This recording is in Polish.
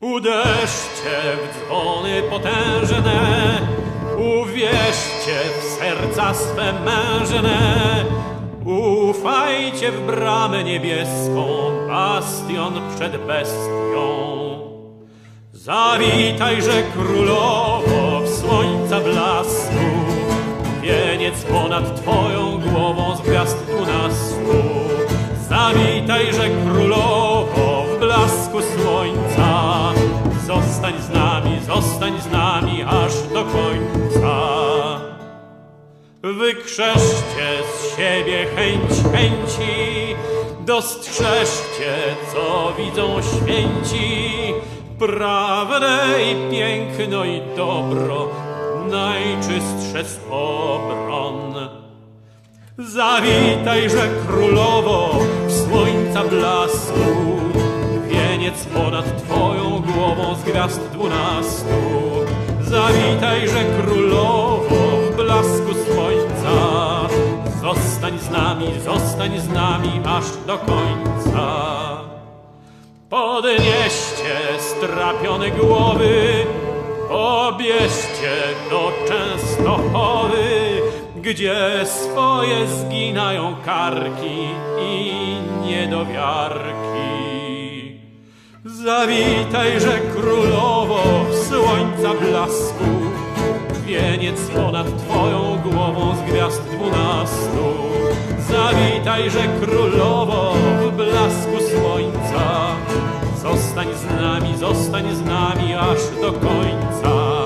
Uderzcie w dzwony potężne, uwierzcie w serca swe mężne, ufajcie w bramę niebieską, bastion przed bestią. Zawitajże królowo w słońca blasku, wieniec ponad twoją głową z gwiazd dwunastu. Zawitajże z nami aż do końca. Wykrzeszcie z siebie chęć chęci, dostrzeżcie, co widzą święci, prawdę i piękno i dobro, najczystsze z obron. Zawitajże królowo w słońca blasku, wieniec ponad twoją głową z gwiazd dwunastu. Zawitajże królowo w blasku słońca, zostań z nami, zostań z nami aż do końca. Podnieście strapione głowy, obierzcie do Częstochowy, gdzie swoje zginają karki i niedowiarki. Zawitajże królowo w słońca blasku, wieniec ponad twoją głową z gwiazd dwunastu. Zawitajże królowo w blasku słońca, zostań z nami, zostań z nami aż do końca.